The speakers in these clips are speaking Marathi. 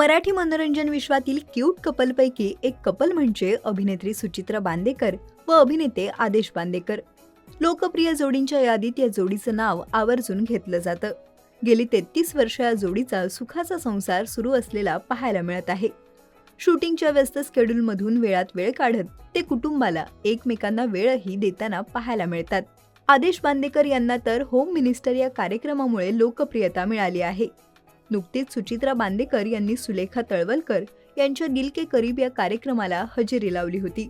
मराठी मनोरंजन विश्वातील क्यूट कपलपैकी एक कपल म्हणजे अभिनेत्री सुचित्रा बांदेकर व अभिनेते आदेश बांदेकर. लोकप्रिय जोडींच्या यादीत या जोडीचं नाव आवर्जून घेतलं जातं. गेली तेहतीस वर्ष या जोडीचा सुखाचा संसार सुरू असलेला पाहायला मिळत आहे. शूटिंगच्या व्यस्त स्केड्यूलमधून वेळात वेळ काढत ते कुटुंबाला एकमेकांना वेळही देताना पाहायला मिळतात. आदेश बांदेकर यांना तर होम मिनिस्टर या कार्यक्रमामुळे लोकप्रियता मिळाली आहे. नुकतीच सुचित्रा बांदेकर यांनी सुलेखा तळवलकर यांच्या दिल के करीब या कार्यक्रमाला हजेरी लावली होती.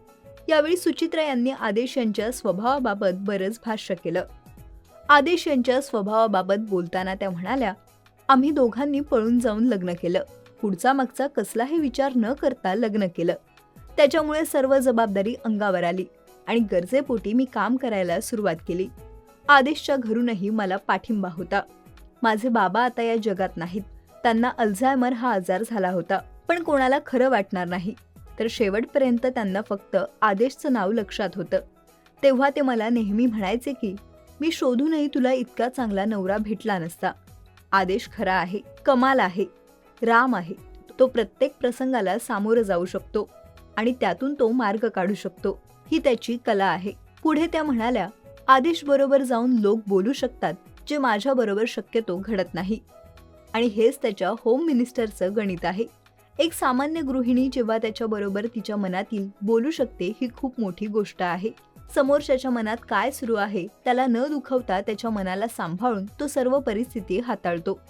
यावेळी सुचित्रा यांनी आदेश यांच्या स्वभावाबाबत बरंच भाष्य केलं. आदेश यांच्या स्वभावाबाबत बोलताना त्या म्हणाल्या आम्ही दोघांनी पळून जाऊन लग्न केलं. पुढचा मागचा कसलाही विचार न करता लग्न केलं. त्याच्यामुळे सर्व जबाबदारी अंगावर आली आणि गरजेपोटी मी काम करायला सुरुवात केली. आदेशच्या घरूनही मला पाठिंबा होता. माझे बाबा आता या जगात नाहीत. त्यांना अल्झायमर हा आजार झाला होता. पण कोणाला खरं वाटणार नाही. तर शेवटपर्यंत त्यांना फक्त आदेशचं नाव लक्षात होतं. तेव्हा ते मला नेहमी म्हणायचे की मी शोधूनही तुला इतका चांगला नवरा भेटला नसता. आदेश खरा आहे कमाल आहे राम आहे. तो प्रत्येक प्रसंगाला सामोरं जाऊ शकतो आणि त्यातून तो मार्ग काढू शकतो. ही त्याची कला आहे. पुढे त्या म्हणाल्या आदेश बरोबर जाऊन लोक बोलू शकतात जे माझ्याबरोबर शक्यतो घडत नाही. आणि हेच त्याच्या होम मिनिस्टरचं गणित आहे. एक सामान्य गृहिणी जेव्हा त्याच्याबरोबर तिच्या मनातील बोलू शकते ही खूप मोठी गोष्ट आहे. समोरच्याच्या मनात काय सुरू आहे त्याला न दुखवता त्याच्या मनाला सांभाळून तो सर्व परिस्थिती हाताळतो.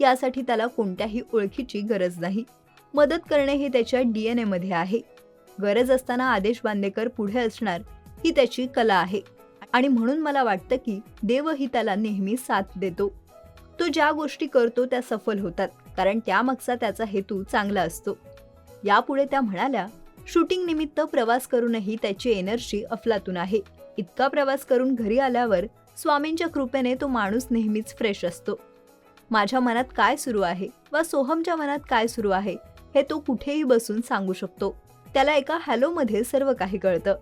यासाठी त्याला कोणत्याही ओळखीची गरज नाही. मदत करणे हे त्याच्या डी एन एमध्ये आहे. गरज असताना आदेश बांदेकर पुढे असणार ही त्याची कला आहे. आणि म्हणून मला वाटतं की देवही त्याला नेहमी साथ देतो. तो ज्या गोष्टी करतो त्या सफल होतात कारण त्यामागचा त्याचा हेतू चांगला असतो. यापुढे त्या म्हणाल्या शूटिंग निमित्त प्रवास करूनही त्याची एनर्जी अफलातून आहे. इतका प्रवास करून घरी आल्यावर स्वामींच्या कृपेने तो माणूस नेहमीच फ्रेश असतो. माझ्या मनात काय सुरू आहे वा सोहमच्या मनात काय सुरू आहे हे तो कुठेही बसून सांगू शकतो. त्याला एका हॅलोमध्ये सर्व काही कळतं.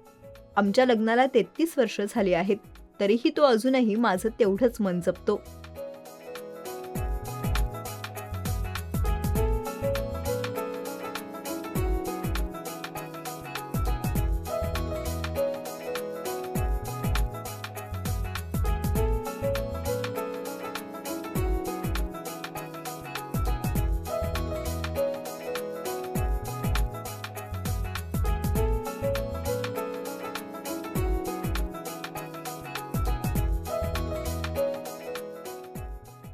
आमच्या लग्नाला तेहतीस वर्ष झाली आहेत तरीही तो अजूनही माझं तेवढंच मन जपतो.